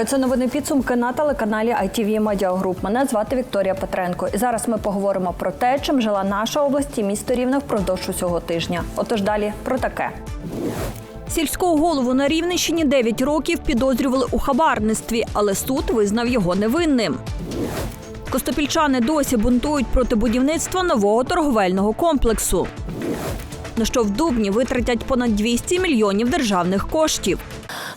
Вітаю, це новини підсумки на телеканалі ITV Media Group. Мене звати Вікторія Петренко. І зараз ми поговоримо про те, чим жила наша область і місто Рівне впродовж усього тижня. Отож далі про таке. Сільського голову на Рівненщині 9 років підозрювали у хабарництві, але суд визнав його невинним. Костопільчани досі бунтують проти будівництва нового торговельного комплексу. На що в Дубні витратять понад 200 мільйонів державних коштів.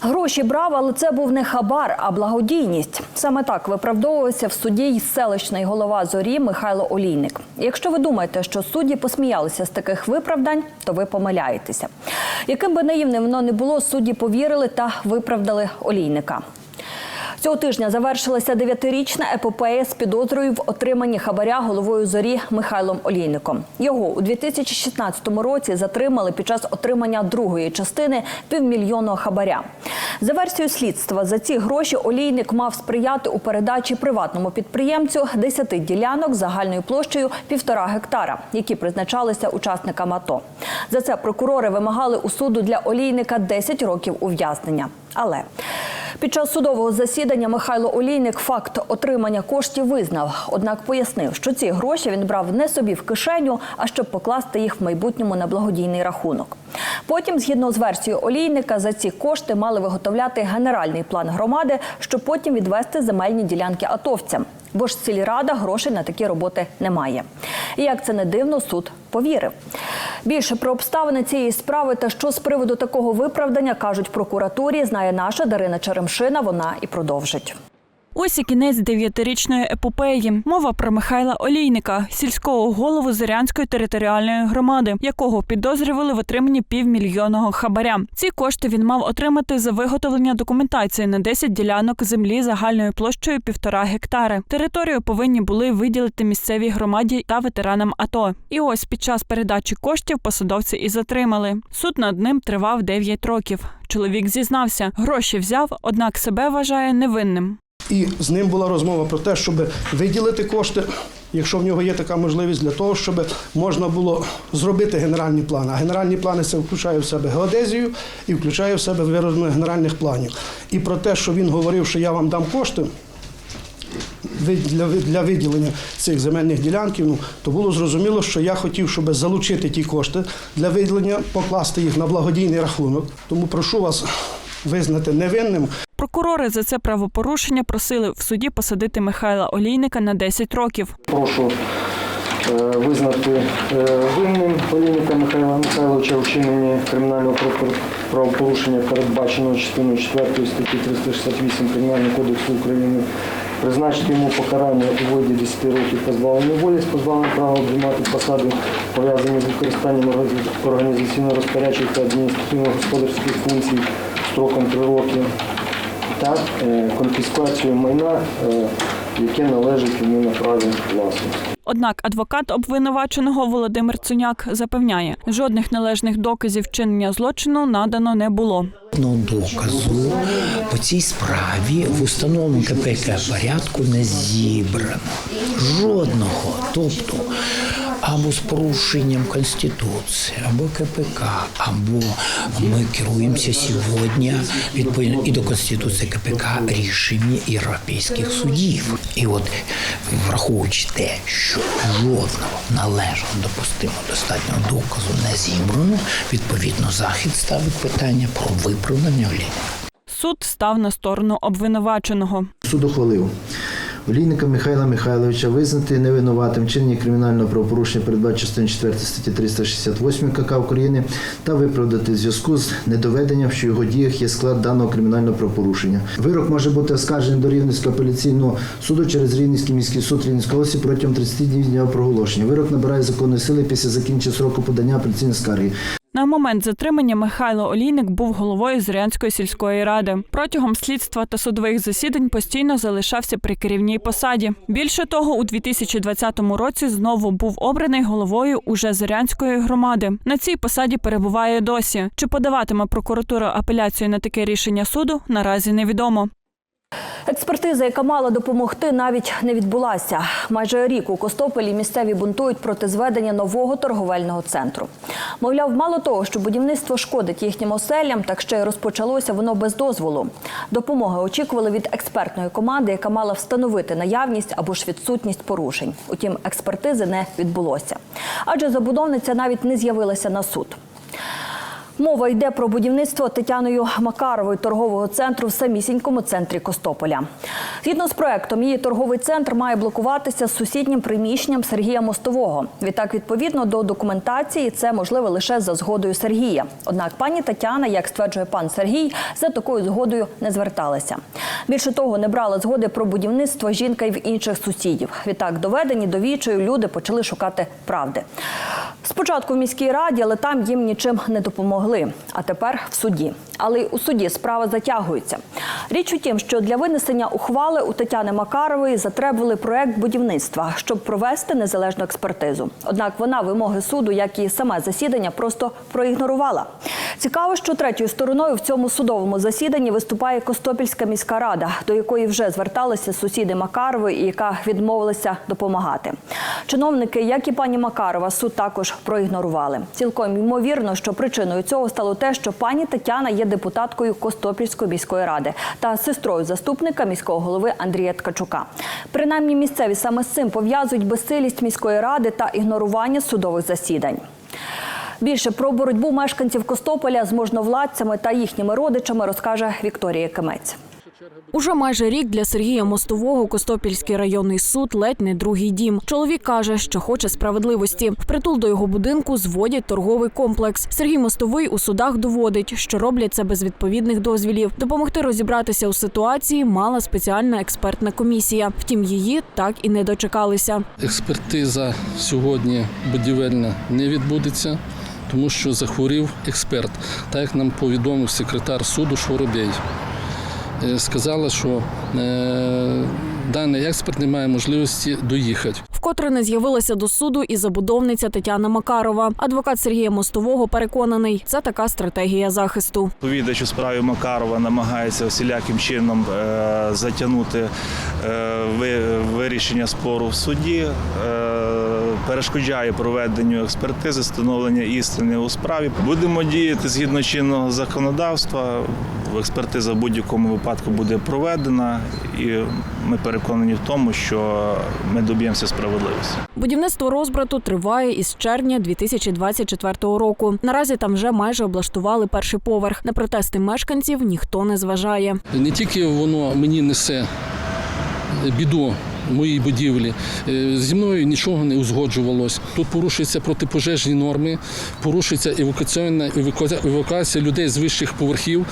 Гроші брав, але це був не хабар, а благодійність. Саме так виправдовувався в суді й селищний голова зорі Михайло Олійник. Якщо ви думаєте, що судді посміялися з таких виправдань, то ви помиляєтеся. Яким би наївним воно не було, судді повірили та виправдали Олійника. Цього тижня завершилася дев'ятирічна епопея з підозрою в отриманні хабаря головою зорі Михайлом Олійником. Його у 2016 році затримали під час отримання другої частини півмільйонного хабаря. За версією слідства, за ці гроші Олійник мав сприяти у передачі приватному підприємцю 10 ділянок загальною площею півтора гектара, які призначалися учасникам АТО. За це прокурори вимагали у суду для Олійника 10 років ув'язнення. Але під час судового засідання Михайло Олійник факт отримання коштів визнав, однак пояснив, що ці гроші він брав не собі в кишеню, а щоб покласти їх в майбутньому на благодійний рахунок. Потім, згідно з версією Олійника, за ці кошти мали виготовляти генеральний план громади, щоб потім відвести земельні ділянки атовцям. Бо ж сільрада грошей на такі роботи не має. Як це не дивно, суд повірив. Більше про обставини цієї справи та що з приводу такого виправдання кажуть в прокуратурі, знає наша Дарина Черемшина. Вона і продовжить. Ось і кінець дев'ятирічної епопеї. Мова про Михайла Олійника, сільського голову Зорянської територіальної громади, якого підозрювали в отриманні півмільйонного хабаря. Ці кошти він мав отримати за виготовлення документації на 10 ділянок землі загальною площею півтора гектари. Територію повинні були виділити місцевій громаді та ветеранам АТО. І ось під час передачі коштів посадовці і затримали. Суд над ним тривав 9 років. Чоловік зізнався, гроші взяв, однак себе вважає невинним. І з ним була розмова про те, щоб виділити кошти, якщо в нього є така можливість, для того, щоб можна було зробити генеральні плани. А генеральні плани це включає в себе геодезію і включає в себе вироблення генеральних планів. І про те, що він говорив, що я вам дам кошти. Для, для виділення цих земельних ділянків, ну то було зрозуміло, що я хотів, щоб залучити ті кошти для виділення, покласти їх на благодійний рахунок. Тому прошу вас визнати невинним Прокурори за це правопорушення просили в суді посадити Михайла Олійника на 10 років. Прошу е, визнати е, винним Олійника Михайла Михайловича у вчиненні кримінального правопорушення, передбаченого частиною 4 статті 368 Кримінального кодексу України, призначити йому покарання у виді 10 років позбавлення волі з позбавленням права обіймати посади, пов'язані з використанням організаційно-розпорядчих та адміністративно-господарських функцій строком 3 роки та е, конфіскацію майна, е, яке належить йому на праві власності. Однак адвокат обвинуваченого Володимир Цуняк запевняє, жодних належних доказів вчинення злочину надано не було. Жодного доказу по цій справі в установленому КПК порядку не зібрано. Жодного. Тобто або з порушенням Конституції, або КПК, або ми керуємося сьогодні відповідно і до Конституції КПК рішення європейських судів. І от враховуючи те, що жодного належно допустимо достатнього доказу не зібрано, відповідно захід ставить питання про виправдання Оліни. Суд став на сторону обвинуваченого. Суд ухвалив. Олійника Михайла Михайловича визнати невинуватим вчинення кримінального правопорушення передбачено частини 4 статті 368 КК України та виправдати в зв'язку з недоведенням, що в його діях є склад даного кримінального правопорушення. Вирок може бути оскаржений до Рівненського апеляційного суду через Рівненський міський суд Рівненської області протягом 30 днів дня проголошення. Вирок набирає законної сили після закінчення сроку подання апеляційної скарги. На момент затримання Михайло Олійник був головою Зорянської сільської ради. Протягом слідства та судових засідань постійно залишався при керівній посаді. Більше того, у 2020 році знову був обраний головою уже Зорянської громади. На цій посаді перебуває досі. Чи подаватиме прокуратура апеляцію на таке рішення суду, наразі невідомо. Експертиза, яка мала допомогти, навіть не відбулася. Майже рік у Костополі місцеві бунтують проти зведення нового торговельного центру. Мовляв, мало того, що будівництво шкодить їхнім оселям, так ще й розпочалося воно без дозволу. Допомоги очікували від експертної команди, яка мала встановити наявність або ж відсутність порушень. Утім, експертизи не відбулося. Адже забудовниця навіть не з'явилася на суд. Мова йде про будівництво Тетяною Макаровою торгового центру в самісінькому центрі Костополя. Згідно з проектом, її торговий центр має блокуватися з сусіднім приміщенням Сергія Мостового. Відтак, відповідно до документації, це можливо лише за згодою Сергія. Однак пані Тетяна, як стверджує пан Сергій, за такою згодою не зверталася. Більше того, не брала згоди про будівництво жінка й в інших сусідів. Відтак, доведені до відчаю, люди почали шукати правди. Спочатку в міській раді, але там їм нічим не допомогли. А тепер в суді. Але у суді справа затягується. Річ у тім, що для винесення ухвали у Тетяни Макарової затребували проект будівництва, щоб провести незалежну експертизу. Однак вона вимоги суду, як і саме засідання, просто проігнорувала. Цікаво, що третьою стороною в цьому судовому засіданні виступає Костопільська міська рада, до якої вже зверталися сусіди Макарової, і яка відмовилася допомагати. Чиновники, як і пані Макарова, суд також проігнорували. Цілком ймовірно, що причиною цього стало те, що пані Тетяна є депутаткою Костопільської міської ради та сестрою заступника міського голови Андрія Ткачука. Принаймні, місцеві саме з цим пов'язують безсилість міської ради та ігнорування судових засідань. Більше про боротьбу мешканців Костополя з можновладцями та їхніми родичами розкаже Вікторія Кимець. Уже майже рік для Сергія Мостового Костопільський районний суд ледь не другий дім. Чоловік каже, що хоче справедливості. Впритул до його будинку зводять торговий комплекс. Сергій Мостовий у судах доводить, що роблять це без відповідних дозвілів. Допомогти розібратися у ситуації мала спеціальна експертна комісія. Втім, її так і не дочекалися. Експертиза сьогодні будівельна не відбудеться, тому що захворів експерт, так як нам повідомив секретар суду Шворобей. Е, Сказала, що е, даний експерт не має можливості доїхати. Вкотре не з'явилася до суду і забудовниця Тетяна Макарова. Адвокат Сергія Мостового переконаний, це така стратегія захисту. Відповідач у справі Макарова намагається всіляким чином е, затягнути е, вирішення спору в суді, е, перешкоджає проведенню експертизи, встановлення істини у справі. Будемо діяти згідно чинного законодавства. Експертиза в будь-якому випадку буде проведена, і ми переконані в тому, що ми доб'ємося справедливості. Будівництво розбрату триває із червня 2024 року. Наразі там вже майже облаштували перший поверх. На протести мешканців ніхто не зважає. Не тільки воно мені несе біду моїй будівлі, е, зі мною нічого не узгоджувалось. Тут порушуються протипожежні норми, порушується евакуаційна еваку- евакуація людей з вищих поверхів,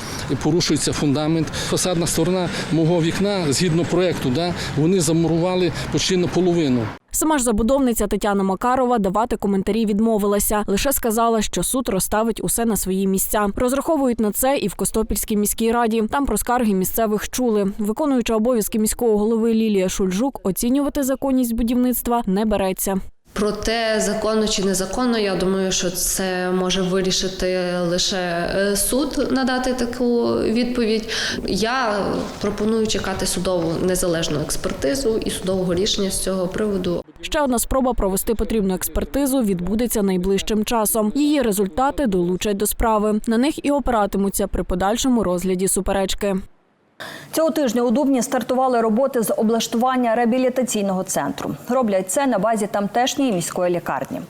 порушується фундамент. Фасадна сторона мого вікна, згідно проекту, да, вони замурували почти наполовину. Сама ж забудовниця Тетяна Макарова давати коментарі відмовилася. Лише сказала, що суд розставить усе на свої місця. Розраховують на це і в Костопільській міській раді. Там про скарги місцевих чули. Виконуюча обов'язки міського голови Лілія Шульжук оцінювати законність будівництва не береться. Проте законно чи незаконно, я думаю, що це може вирішити лише е, суд надати таку відповідь. Я пропоную чекати судову незалежну експертизу і судового рішення з цього приводу. Ще одна спроба провести потрібну експертизу відбудеться найближчим часом. Її результати долучать до справи. На них і опиратимуться при подальшому розгляді суперечки. Цього тижня у Дубні стартували роботи з облаштування реабілітаційного центру. Роблять це на базі тамтешньої міської лікарні.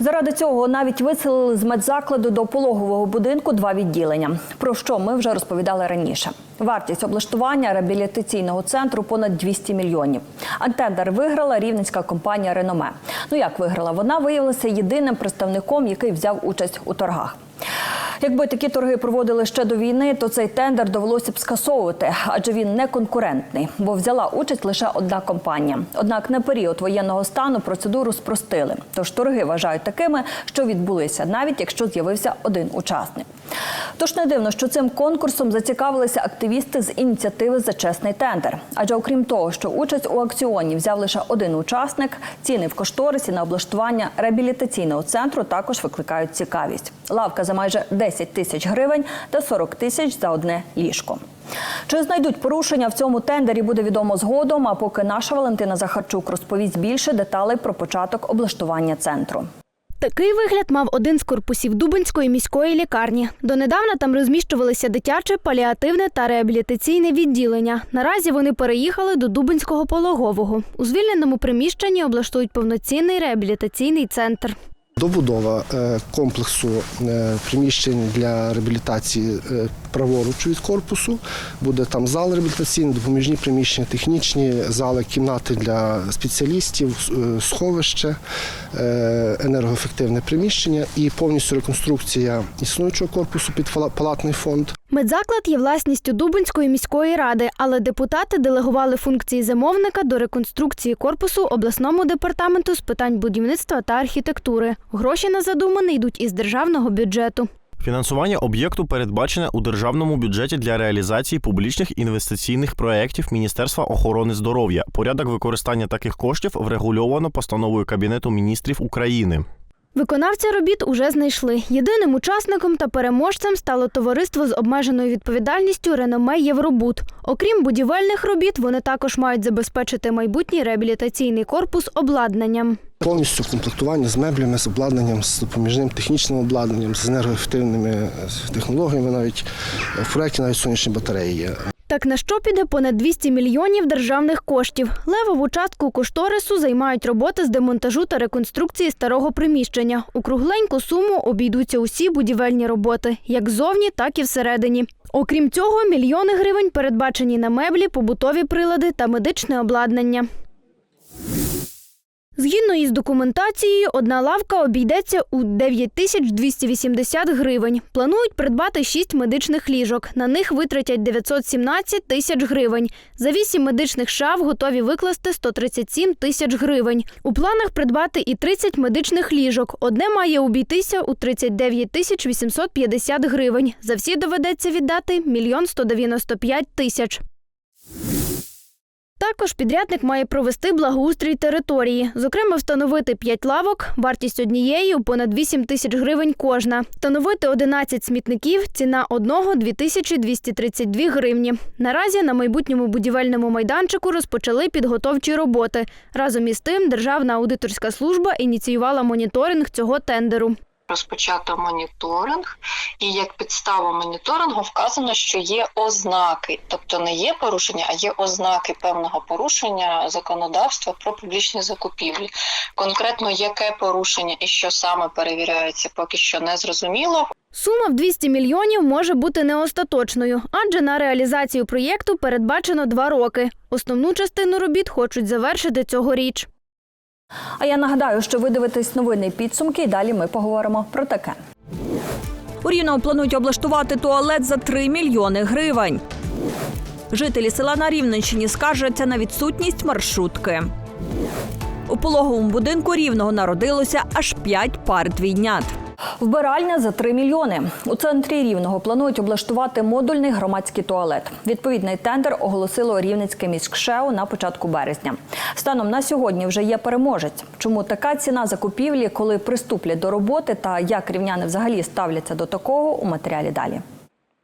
Заради цього навіть виселили з медзакладу до пологового будинку два відділення. Про що ми вже розповідали раніше. Вартість облаштування реабілітаційного центру понад 200 мільйонів. А тендер виграла рівненська компанія Реноме. Ну як виграла? Вона виявилася єдиним представником, який взяв участь у торгах. Якби такі торги проводили ще до війни, то цей тендер довелося б скасовувати, адже він не конкурентний, бо взяла участь лише одна компанія. Однак на період воєнного стану процедуру спростили. Тож торги вважають такими, що відбулися, навіть якщо з'явився один учасник. Тож не дивно, що цим конкурсом зацікавилися активісти з ініціативи за чесний тендер. Адже окрім того, що участь у акціоні взяв лише один учасник, ціни в кошторисі на облаштування реабілітаційного центру також викликають цікавість. Лавка за майже 10 тисяч гривень та 40 тисяч за одне ліжко. Чи знайдуть порушення в цьому тендері, буде відомо згодом. А поки наша Валентина Захарчук розповість більше деталей про початок облаштування центру. Такий вигляд мав один з корпусів Дубинської міської лікарні. Донедавна там розміщувалися дитяче, паліативне та реабілітаційне відділення. Наразі вони переїхали до Дубинського пологового. У звільненому приміщенні облаштують повноцінний реабілітаційний центр. Добудова е, комплексу е, приміщень для реабілітації е, праворуч від корпусу. Буде там зал реабілітаційний, допоміжні приміщення, технічні зали, кімнати для спеціалістів, сховище, енергоефективне приміщення і повністю реконструкція існуючого корпусу під палатний фонд. Медзаклад є власністю Дубинської міської ради, але депутати делегували функції замовника до реконструкції корпусу обласному департаменту з питань будівництва та архітектури. Гроші на задумане йдуть із державного бюджету. Фінансування об'єкту передбачене у державному бюджеті для реалізації публічних інвестиційних проєктів Міністерства охорони здоров'я. Порядок використання таких коштів врегульовано постановою Кабінету міністрів України. Виконавця робіт уже знайшли. Єдиним учасником та переможцем стало товариство з обмеженою відповідальністю Реноме Євробуд. Окрім будівельних робіт, вони також мають забезпечити майбутній реабілітаційний корпус обладнанням. Повністю комплектування з меблями, з обладнанням, з допоміжним технічним обладнанням, з енергоефективними е, технологіями, навіть в проєкті навіть сонячні батареї є. Так на що піде понад 200 мільйонів державних коштів. Левову частку кошторису займають роботи з демонтажу та реконструкції старого приміщення. У кругленьку суму обійдуться усі будівельні роботи, як ззовні, так і всередині. Окрім цього, мільйони гривень передбачені на меблі, побутові прилади та медичне обладнання. Згідно із документацією, одна лавка обійдеться у 9280 гривень. Планують придбати 6 медичних ліжок. На них витратять 917 тисяч гривень. За 8 медичних шаф готові викласти 137 тисяч гривень. У планах придбати і 30 медичних ліжок. Одне має обійтися у 39 тисяч 850 гривень. За всі доведеться віддати мільйон 195 тисяч. Також підрядник має провести благоустрій території, зокрема, встановити 5 лавок, вартість однієї понад 8 тисяч гривень кожна. Встановити 11 смітників, ціна одного 2232 гривні. Наразі на майбутньому будівельному майданчику розпочали підготовчі роботи. Разом із тим, Державна аудиторська служба ініціювала моніторинг цього тендеру. Розпочато моніторинг, і як підстава моніторингу вказано, що є ознаки, тобто не є порушення, а є ознаки певного порушення законодавства про публічні закупівлі. Конкретно яке порушення і що саме перевіряється, поки що не зрозуміло. Сума в 200 мільйонів може бути не остаточною, адже на реалізацію проєкту передбачено два роки. Основну частину робіт хочуть завершити цьогоріч. А я нагадаю, що ви дивитесь новини підсумки, і далі ми поговоримо про таке. У Рівному планують облаштувати туалет за 3 мільйони гривень. Жителі села на Рівненщині скаржаться на відсутність маршрутки. У пологовому будинку рівного народилося аж 5 пар двійнят. Вбиральня за 3 мільйони. У центрі рівного планують облаштувати модульний громадський туалет. Відповідний тендер оголосило Рівненське міськшео на початку березня. Станом на сьогодні вже є переможець. Чому така ціна закупівлі, коли приступлять до роботи, та як рівняни взагалі ставляться до такого у матеріалі далі.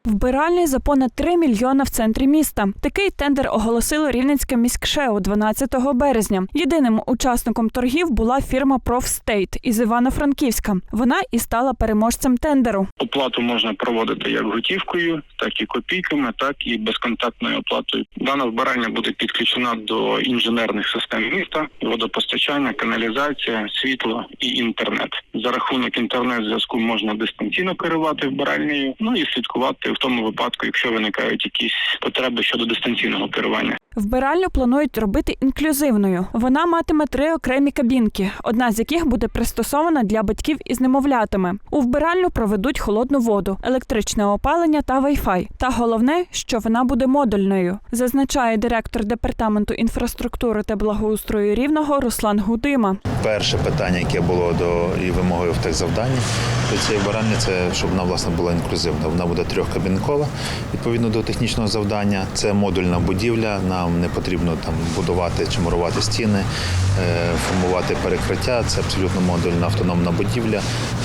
Вбиральний за понад 3 мільйона в центрі міста. Такий тендер оголосило Рівненське міськшео 12 березня. Єдиним учасником торгів була фірма Профстейт із Івано-Франківська. Вона і стала переможцем тендеру. Оплату можна проводити як готівкою, так і копійками, так і безконтактною оплатою. Дана вбирання буде підключена до інженерних систем міста, водопостачання, каналізація, світло і інтернет. За рахунок інтернет-зв'язку можна дистанційно керувати вбиральнею, ну і слідкувати в тому випадку, якщо виникають якісь потреби щодо дистанційного керування. Вбиральню планують робити інклюзивною. Вона матиме три окремі кабінки, одна з яких буде пристосована для батьків із немовлятами. У вбиральню проведуть холодну воду, електричне опалення та вайфай. Та головне, що вона буде модульною, зазначає директор департаменту інфраструктури та благоустрою рівного Руслан Гудима. Перше питання, яке було до і вимогою в техзавданні до цієї баральні, це щоб вона власне була інклюзивна. Вона буде трьохкабінкова відповідно до технічного завдання. Це модульна будівля. Нам не потрібно там будувати чи мурувати стіни, е, формувати перекриття. Це абсолютно модульна автономна будівля,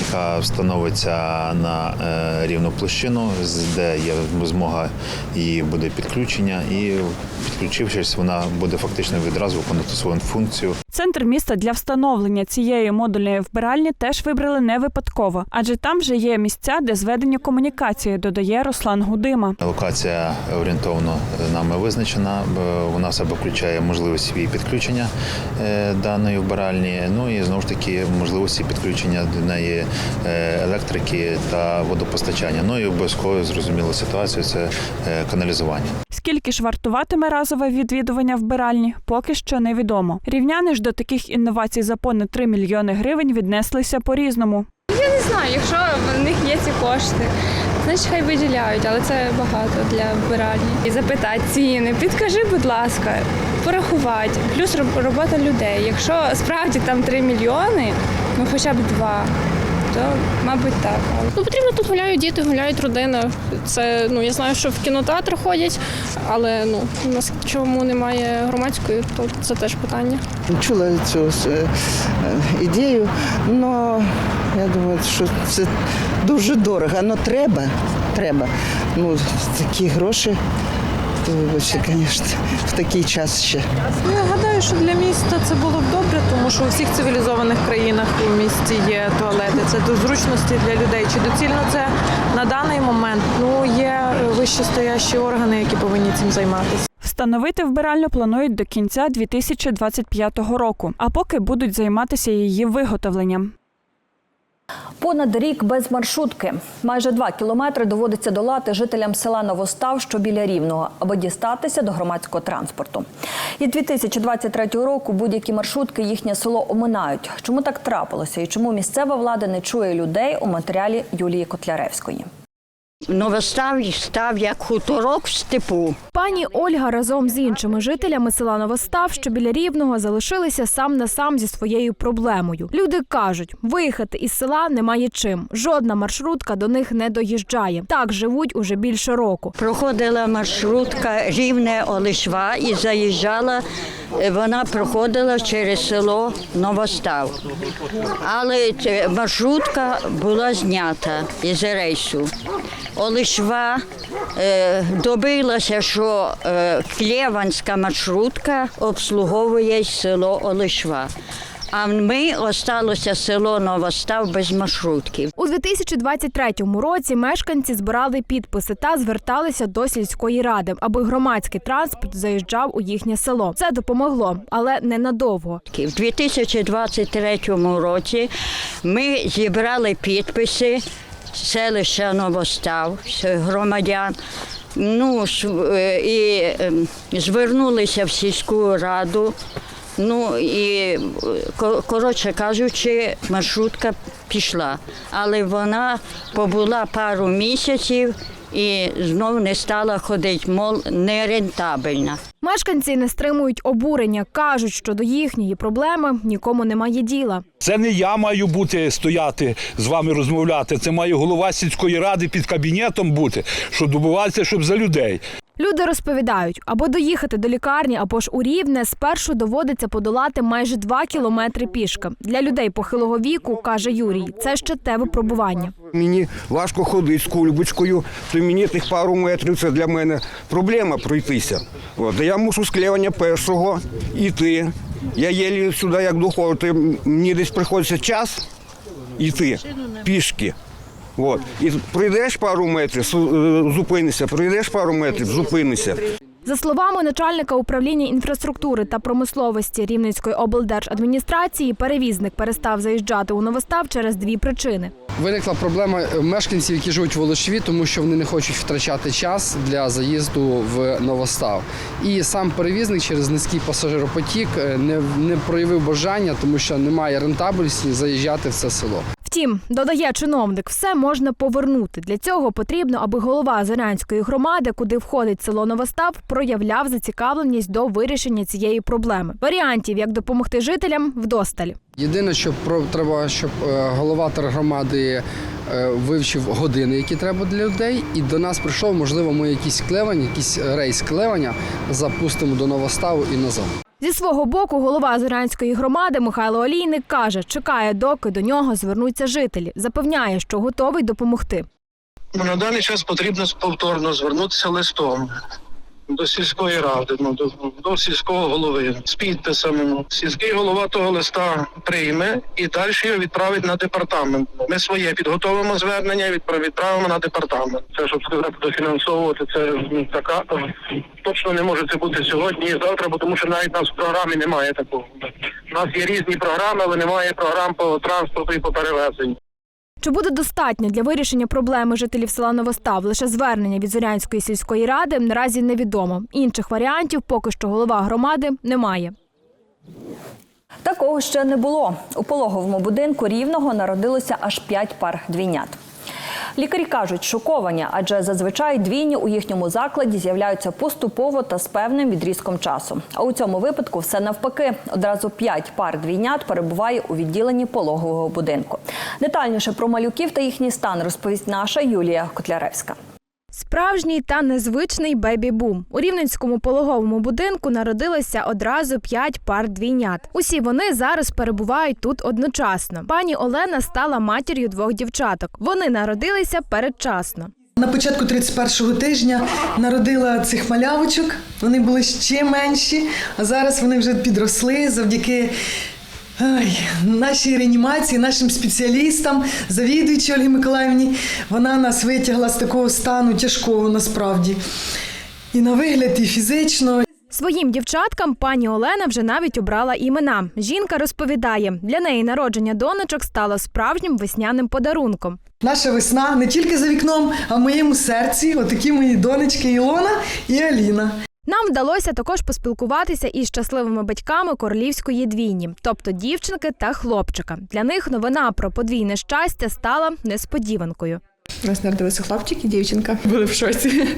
яка встановиться на е, рівну площину, де є змога її буде підключення, і підключившись, вона буде фактично відразу виконувати свою функцію. Центр міста для встановлення цієї модульної вбиральні теж вибрали не випадково, адже там вже є місця, де зведення комунікації, додає Руслан Гудима. Локація орієнтовно нами визначена. Вона в себе включає можливість її підключення е, даної вбиральні. Ну і знову ж таки можливості підключення до неї е, електрики та водопостачання. Ну і обов'язково зрозуміло ситуацію це е, каналізування. Скільки ж вартуватиме разове відвідування вбиральні, поки що невідомо. Рівняни ж до таких інновацій за понад 3 мільйони гривень віднеслися по-різному. Я не знаю, якщо в них є ці кошти, значить хай виділяють, але це багато для вбиральні. І запитати ціни, підкажи, будь ласка, порахувати, плюс роб- робота людей. Якщо справді там 3 мільйони, ну хоча б два, то мабуть так. Ну, потрібно тут гуляють діти, гуляють родина. Це ну я знаю, що в кінотеатр ходять, але ну у нас чому немає громадської, то це теж питання. Чула цю е, ідею, але я думаю, що це дуже дорого. Ну треба, треба. Ну, такі гроші, вибачте, звісно, в такий час ще. Ну, Я гадаю, що для міста це було б добре, тому що у всіх цивілізованих країнах у місті є туалети. Це до зручності для людей. Чи доцільно це на даний момент? Ну є вищестоящі органи, які повинні цим займатися. Встановити вбиральню планують до кінця 2025 року, а поки будуть займатися її виготовленням. Понад рік без маршрутки. Майже два кілометри доводиться долати жителям села Новостав, що біля Рівного, аби дістатися до громадського транспорту. І 2023 року будь-які маршрутки їхнє село оминають. Чому так трапилося і чому місцева влада не чує людей у матеріалі Юлії Котляревської? Новостав став як хуторок в степу. Пані Ольга разом з іншими жителями села Новостав, що біля Рівного, залишилися сам на сам зі своєю проблемою. Люди кажуть, виїхати із села немає чим. Жодна маршрутка до них не доїжджає. Так живуть уже більше року. Проходила маршрутка рівне Олешва і заїжджала. Вона проходила через село Новостав. Але маршрутка була знята із рейсу. Олешва е, добилася, що е, Клєванська маршрутка обслуговує село Олешва. А ми осталося село Новостав без маршрутків. У 2023 році мешканці збирали підписи та зверталися до сільської ради, аби громадський транспорт заїжджав у їхнє село. Це допомогло, але ненадовго. У 2023 році ми зібрали підписи селища Новостав громадян. Ну, е, і ем, звернулися в сільську раду. Ну і е, ко- коротше кажучи, маршрутка пішла, але вона побула пару місяців і знов не стала ходити, мол, нерентабельна. Мешканці не стримують обурення, кажуть, що до їхньої проблеми нікому немає діла. Це не я маю бути стояти з вами розмовляти. Це має голова сільської ради під кабінетом бути, що добуватися, щоб за людей. Люди розповідають, або доїхати до лікарні, або ж у рівне спершу доводиться подолати майже два кілометри пішки. Для людей похилого віку каже Юрій, це ще те випробування. Мені важко ходити з кульбочкою, то мені тих пару метрів це для мене проблема пройтися. От, я мушу з клевання першого йти. Я єлі сюди як доходити, мені десь приходиться час йти пішки. От. І пройдеш пару метрів, е, зупинися, пройдеш пару метрів, зупинися. За словами начальника управління інфраструктури та промисловості Рівненської облдержадміністрації, перевізник перестав заїжджати у Новостав через дві причини. Виникла проблема мешканців, які живуть в Волошві, тому що вони не хочуть втрачати час для заїзду в Новостав. І сам перевізник через низький пасажиропотік е, не, не проявив бажання, тому що немає рентабельності заїжджати в це село. Втім, додає чиновник, все можна повернути. Для цього потрібно, аби голова Зорянської громади, куди входить село Новостав, проявляв зацікавленість до вирішення цієї проблеми. Варіантів, як допомогти жителям, вдосталь. Єдине, що про треба, щоб е, голова тергромади е, вивчив години, які треба для людей, і до нас прийшов, можливо, ми якийсь клевань, якийсь рейс клевання запустимо до Новоставу і назад. Зі свого боку, голова Зорянської громади Михайло Олійник каже, чекає, доки до нього звернуться жителі. Запевняє, що готовий допомогти. На даний час потрібно повторно звернутися листом до сільської ради, ну до, до сільського голови з підписами. Сільський голова того листа прийме і далі його відправить на департамент. Ми своє підготовимо звернення і відправ- відправимо на департамент. Це щоб сказати, дофінансовувати це ну, така точно не може це бути сьогодні і завтра, бо тому що навіть нас в програмі немає такого. У нас є різні програми, але немає програм по транспорту і по перевезенню. Чи буде достатньо для вирішення проблеми жителів села Новостав лише звернення від Зорянської сільської ради наразі невідомо. Інших варіантів поки що голова громади немає. Такого ще не було. У пологовому будинку рівного народилося аж п'ять пар двійнят. Лікарі кажуть, шоковані, адже зазвичай двійні у їхньому закладі з'являються поступово та з певним відрізком часу. А у цьому випадку все навпаки. Одразу п'ять пар двійнят перебуває у відділенні пологового будинку. Детальніше про малюків та їхній стан розповість наша Юлія Котляревська. Справжній та незвичний бебі-бум. У рівненському пологовому будинку народилося одразу п'ять пар двійнят. Усі вони зараз перебувають тут одночасно. Пані Олена стала матір'ю двох дівчаток. Вони народилися передчасно. На початку 31-го тижня народила цих малявочок. Вони були ще менші, а зараз вони вже підросли завдяки ай, нашій реанімації, нашим спеціалістам, завідуючій Ольгі Миколаївні. Вона нас витягла з такого стану тяжкого насправді. І на вигляд, і фізично. Своїм дівчаткам пані Олена вже навіть обрала імена. Жінка розповідає, для неї народження донечок стало справжнім весняним подарунком. Наша весна не тільки за вікном, а в моєму серці. Отакі мої донечки Ілона і Аліна. Нам вдалося також поспілкуватися із щасливими батьками королівської двійні, тобто дівчинки та хлопчика. Для них новина про подвійне щастя стала несподіванкою. У нас народилися хлопчик і дівчинка. Були в шоці.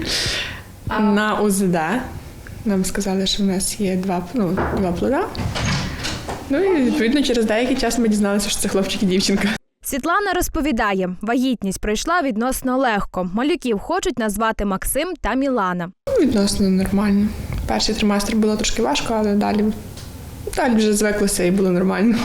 На УЗД. Нам сказали, що в нас є два, ну, два плода. Ну і відповідно через деякий час ми дізналися, що це хлопчик і дівчинка. Світлана розповідає, вагітність пройшла відносно легко. Малюків хочуть назвати Максим та Мілана. Ну, Відносно нормально. Перший триместр було трошки важко, але далі, далі вже звиклося і було нормально.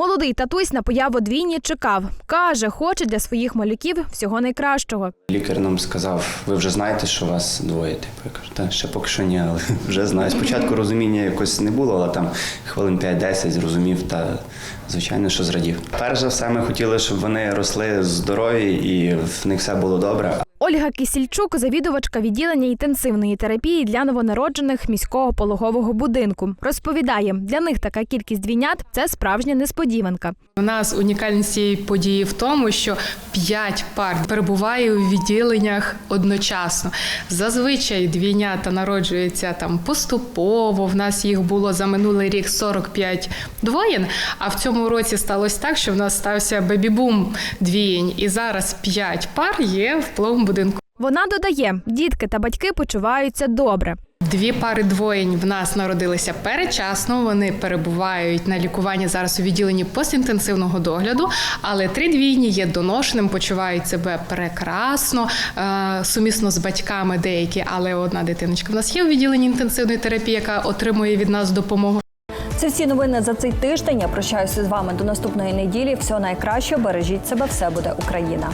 Молодий татусь на появу двійні чекав. Каже, хоче для своїх малюків всього найкращого. Лікар нам сказав, ви вже знаєте, що вас двоє. Типу, я кажу, та ще поки що ні, але вже знаю. Спочатку розуміння якось не було, але там хвилин 5-10 зрозумів та звичайно, що зрадів. Перш за все, ми хотіли, щоб вони росли здорові і в них все було добре. Ольга Кісільчук, завідувачка відділення інтенсивної терапії для новонароджених міського пологового будинку, розповідає, для них така кількість двійнят це справжня несподіванка. У нас унікальність цієї події в тому, що п'ять пар перебуває у відділеннях одночасно. Зазвичай двійнята народжуються там поступово. В нас їх було за минулий рік 45 двоєн. А в цьому році сталося так, що в нас стався бебі-бум двієнь, і зараз п'ять пар є в пологовому будинку. Вона додає, дітки та батьки почуваються добре. Дві пари двоєнь в нас народилися передчасно. Вони перебувають на лікуванні зараз у відділенні постінтенсивного догляду. Але три двійні є доношеним, почувають себе прекрасно, е, сумісно з батьками деякі, але одна дитиночка в нас є у відділенні інтенсивної терапії, яка отримує від нас допомогу. Це всі новини за цей тиждень. Я прощаюся з вами до наступної неділі. Всього найкращого. Бережіть себе, все буде Україна.